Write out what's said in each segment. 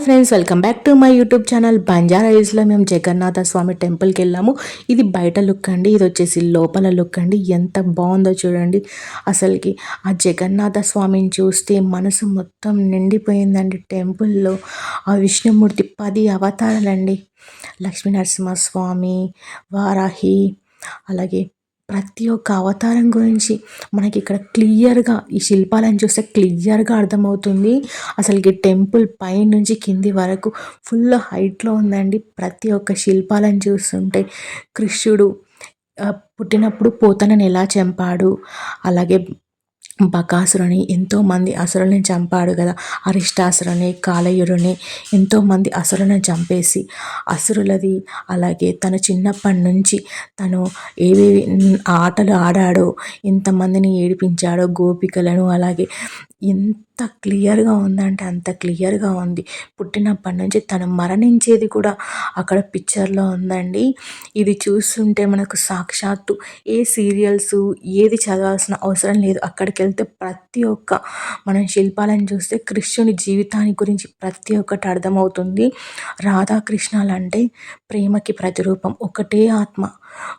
Hi friends welcome back to my YouTube channel Banjara హిల్స్లో మేము జగన్నాథ స్వామి టెంపుల్కి వెళ్ళాము. ఇది బయట లుక్ అండి ఇది వచ్చేసి లోపల లుక్ అండి. ఎంత బాగుందో చూడండి. అసలుకి ఆ జగన్నాథ స్వామిని చూస్తే మనసు మొత్తం నిండిపోయిందండి టెంపుల్లో ఆ విష్ణుమూర్తి పది అవతారాలండి. లక్ష్మీ నరసింహస్వామి వారాహి అలాగే ప్రతి ఒక్క అవతారం గురించి మనకి ఇక్కడ క్లియర్గా ఈ శిల్పాలను చూస్తే క్లియర్గా అర్థమవుతుంది. అసలుకి టెంపుల్ పై నుంచి కింది వరకు ఫుల్ హైట్లో ఉందండి. ప్రతి ఒక్క శిల్పాలను చూస్తుంటే కృష్ణుడు పుట్టినప్పుడు పోతనని ఎలా చంపాడు అలాగే బకాసురుని ఎంతోమంది అసురుల్ని చంపాడు కదా అరిష్టాసురుని కాలయురుని ఎంతోమంది అసురుని చంపేసి అసురులది. అలాగే తను చిన్నప్పటి నుంచి తను ఏవేవి ఆటలు ఆడాడో ఎంతమందిని ఏడిపించాడో గోపికలను అలాగే ఎంత క్లియర్గా ఉందంటే అంత క్లియర్గా ఉంది. పుట్టినప్పటి నుంచి తను మరణించేది కూడా అక్కడ పిక్చర్లో ఉందండి. ఇది చూస్తుంటే మనకు సాక్షాత్తు ఏ సీరియల్స్ ఏది చదవాల్సిన అవసరం లేదు. అక్కడికి వెళ్తే ప్రతి ఒక్క మనం శిల్పాలను చూస్తే కృష్ణుని జీవితాన్ని గురించి ప్రతి ఒక్కటి అర్థమవుతుంది. రాధాకృష్ణాలు అంటే ప్రేమకి ప్రతిరూపం. ఒకటే ఆత్మ.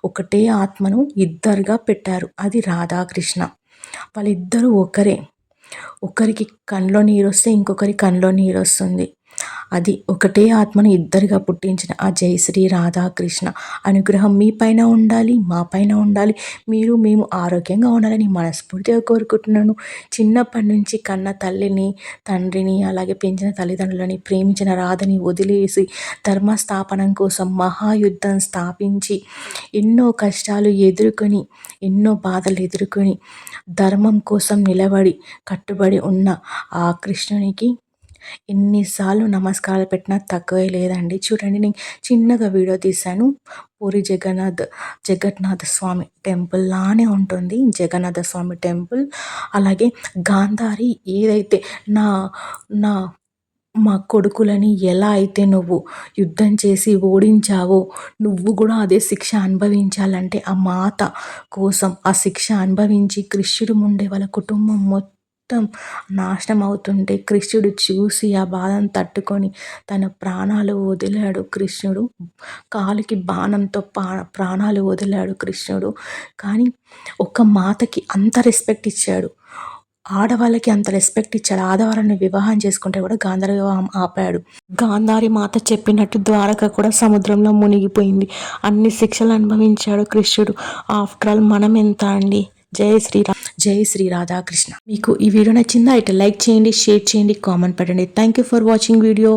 ఒకటే ఆత్మను ఇద్దరుగా పెట్టారు. అది రాధాకృష్ణ. వాళ్ళిద్దరూ ఒకరే. ఒకరికి కళ్ళలో నీరు వస్తే ఇంకొకరి కళ్ళలో నీరు వస్తుంది అది ఒకటే ఆత్మను ఇద్దరిగా పుట్టించిన ఆ జయశ్రీ రాధాకృష్ణ అనుగ్రహం మీ పైన ఉండాలి మా పైన ఉండాలి. మీరు మేము ఆరోగ్యంగా ఉండాలని మనస్ఫూర్తిగా కోరుకుంటున్నాను. చిన్నప్పటి నుంచి కన్న తల్లిని తండ్రిని అలాగే పెంచిన తల్లిదండ్రులని ప్రేమించిన రాధని వదిలేసి ధర్మస్థాపనం కోసం మహాయుద్ధం స్థాపించి ఎన్నో కష్టాలు ఎదుర్కొని ఎన్నో బాధలు ఎదుర్కొని ధర్మం కోసం నిలబడి కట్టుబడి ఉన్న ఆ కృష్ణునికి ఎన్నిసార్లు నమస్కారాలు పెట్టినా తక్కువే లేదండి. చూడండి నేను చిన్నగా వీడియో తీశాను. పూరి జగన్నాథ్ జగన్నాథ స్వామి టెంపుల్ లానే ఉంటుంది. జగన్నాథ స్వామి టెంపుల్. అలాగే గాంధారి ఏదైతే నా నా మా కొడుకులని ఎలా అయితే నువ్వు యుద్ధం చేసి ఓడించావో నువ్వు కూడా అదే శిక్ష అనుభవించాలంటే ఆ మాత కోసం ఆ శిక్ష అనుభవించి కృష్ణుడు ఉండే వాళ్ళ కుటుంబం మొత్తం మొత్తం నాశనం అవుతుంటే కృష్ణుడు చూసి ఆ బాధను తట్టుకొని తన ప్రాణాలు వదిలాడు కృష్ణుడు. కాలికి బాణంతో పా ప్రాణాలు వదిలాడు కృష్ణుడు. కానీ ఒక మాతకి అంత రెస్పెక్ట్ ఇచ్చాడు. ఆడవాళ్ళకి అంత రెస్పెక్ట్ ఇచ్చాడు. ఆడవాళ్ళని వివాహం చేసుకుంటే కూడా గాంధార వివాహం ఆపాడు. గాంధారి మాత చెప్పినట్టు ద్వారక కూడా సముద్రంలో మునిగిపోయింది. అన్ని శిక్షలు అనుభవించాడు కృష్ణుడు. ఆఫ్టర్ ఆల్ మనం ఎంత అండి? జై శ్రీరామ్ జై శ్రీ రాధాకృష్ణ. మీకు ఈ వీడియో నచ్చిందా అయితే లైక్ చేయండి షేర్ చేయండి కామెంట్ పెట్టండి. Thank you for watching video